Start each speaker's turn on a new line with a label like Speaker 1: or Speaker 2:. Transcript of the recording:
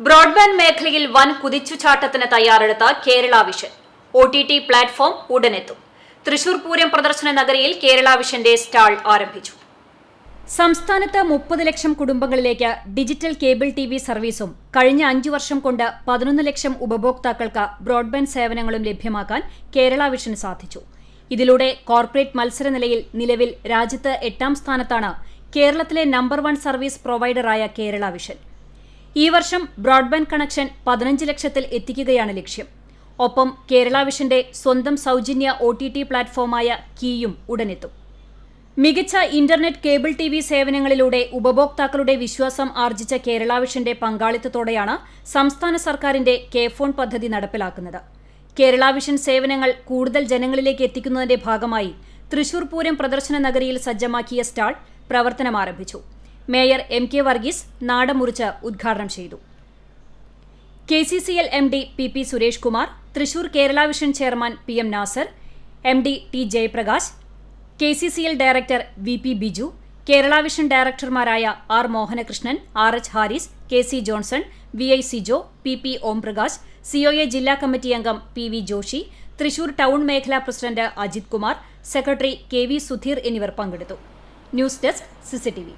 Speaker 1: Broadband മേഖലയിൽ വൻ കുതിച്ചുചാട്ടത്തിന് തയ്യാറെടുത്ത Kerala vision. O T T platform ഉടനെത്തും. Thrissur Pooram പ്രദർശന നഗരിയിൽ കേരള വിഷന്റെ സ്റ്റാൾ ആരംഭിച്ചു. സംസ്ഥാനത്ത് മുപ്പത് ലക്ഷം കുടുംബങ്ങളിലേക്ക് ഡിജിറ്റൽ കേബിൾ ടി വി സർവീസും കഴിഞ്ഞ അഞ്ചു വർഷം കൊണ്ട് പതിനൊന്ന് ലക്ഷം ഉപഭോക്താക്കൾക്ക് ബ്രോഡ്ബാൻഡ് സേവനങ്ങളും ലഭ്യമാക്കാൻ കേരള വിഷന് സാധിച്ചു. ഇതിലൂടെ കോർപ്പറേറ്റ് മത്സര നിലയിൽ നിലവിൽ രാജ്യത്ത് എട്ടാം സ്ഥാനത്താണ് കേരളത്തിലെ നമ്പർ വൺ സർവീസ് പ്രൊവൈഡറായ കേരള വിഷൻ. ഈ വർഷം ബ്രോഡ്ബാൻഡ് കണക്ഷൻ പതിനഞ്ച് ലക്ഷത്തിൽ എത്തിക്കുകയാണ് ലക്ഷ്യം. ഒപ്പം കേരള വിഷന്റെ സ്വന്തം സൗജന്യ ഒ ടി ടി പ്ലാറ്റ്ഫോമായ കീയും ഉടനെത്തും. മികച്ച ഇന്റർനെറ്റ് കേബിൾ ടി വി സേവനങ്ങളിലൂടെ ഉപഭോക്താക്കളുടെ വിശ്വാസം ആർജിച്ച കേരള വിഷന്റെ പങ്കാളിത്തത്തോടെയാണ് സംസ്ഥാന സർക്കാരിന്റെ കെ ഫോൺ പദ്ധതി നടപ്പിലാക്കുന്നത്. കേരള വിഷൻ സേവനങ്ങൾ കൂടുതൽ ജനങ്ങളിലേക്ക് എത്തിക്കുന്നതിന്റെ ഭാഗമായി തൃശൂർ പൂരം പ്രദർശന നഗരിയിൽ സജ്ജമാക്കിയ സ്റ്റാൾ പ്രവർത്തനം ആരംഭിച്ചു മേയർ എം കെ വർഗീസ് നാടമുറിച്ച് ഉദ്ഘാടനം ചെയ്തു. K C C L M D P P Suresh Kumar Thrissur Kerala vision chairman P M Nasar M D T Jayaprakash K C C L director V P Biju Kerala vision ഡയറക്ടർമാരായ R Mohanakrishnan R H Haris K C Johnson V I Sijo P P Omprakash COA ജില്ലാ committee അംഗം P V Joshi Thrissur town മേഖലാ president Ajith Kumar secretary K V Sudheer എന്നിവർ പങ്കെടുത്തു. News desk CCTV